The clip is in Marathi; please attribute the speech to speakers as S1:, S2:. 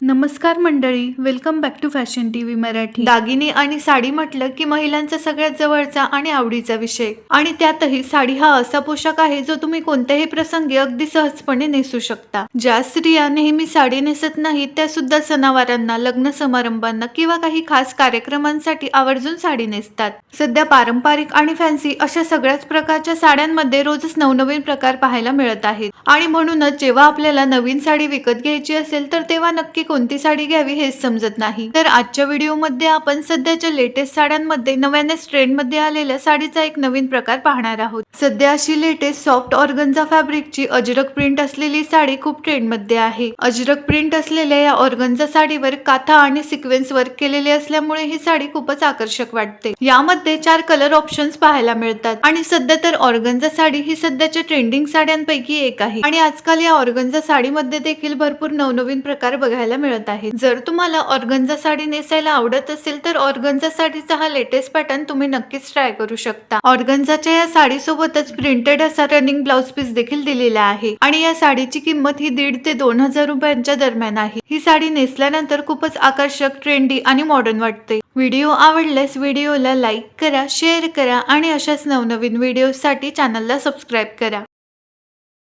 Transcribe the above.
S1: नमस्कार मंडळी welcome back to fashion T V Marathi. दागिने आणि साडी म्हटलं की महिलांचा सगळ्यात जवळचा आणि आवडीचा विषय. आणि त्यातही साडी हा असा पोशाख आहे जो तुम्ही कोणत्याही प्रसंगी अगदी सहजपणे नेसू शकता. ज्या स्त्रिया नेहमी साडी नेसत नाहीत त्या सुद्धा सणावारांना लग्न समारंभांना किंवा काही खास कार्यक्रमांसाठी आवर्जून साडी नेसतात. सध्या पारंपरिक आणि फॅन्सी अशा सगळ्याच प्रकारच्या साड्यांमध्ये रोजच नवनवीन प्रकार पाहायला मिळत आहेत. आणि म्हणूनच जेव्हा आपल्याला नवीन साडी विकत घ्यायची असेल तर तेव्हा नक्की कोणती साडी घ्यावी हेच समजत नाही. तर आजच्या व्हिडिओमध्ये आपण सध्याच्या लेटेस्ट साड्यांमध्ये नव्यानेच ट्रेंडमध्ये आलेल्या साडीचा एक नवीन प्रकार पाहणार आहोत. सध्या अशी latest soft organza फॅब्रिकची Ajrak print असलेली साडी खूप ट्रेंडमध्ये आहे. अजरक प्रिंट असलेल्या या ऑर्गन्झा साडीवर काथा आणि सिक्वेन्स वर्क केलेले असल्यामुळे ही साडी खूपच आकर्षक वाटते. यामध्ये चार कलर ऑप्शन्स पाहायला मिळतात. आणि सध्या तर ऑर्गन्झा साडी ही सध्याच्या ट्रेंडिंग साड्यांपैकी एक आहे. आणि आजकाल या ऑर्गन्झा साडीमध्ये देखील भरपूर नवनवीन प्रकार बघायला मिळत आहे. जर तुम्हाला ऑर्गन्झा साडी नेसायला आवडत असेल तर ऑर्गन्झा साडीचा हा लेटेस्ट पॅटर्न तुम्ही नक्कीच ट्राय करू शकता. ऑर्गन्झाच्या या साडी सोबतच प्रिंटेड असा रनिंग ब्लाउज पीस देखील दिलेला आहे. आणि या साडीची किंमत ही दीड ते दोन हजार रुपयांच्या दरम्यान आहे. ही साडी नेसल्यानंतर खूपच आकर्षक ट्रेंडी आणि मॉडर्न वाटते. व्हिडिओ आवडल्यास व्हिडिओला लाईक करा शेअर करा आणि अशाच नवनवीन व्हिडिओसाठी चॅनलला सबस्क्राईब करा.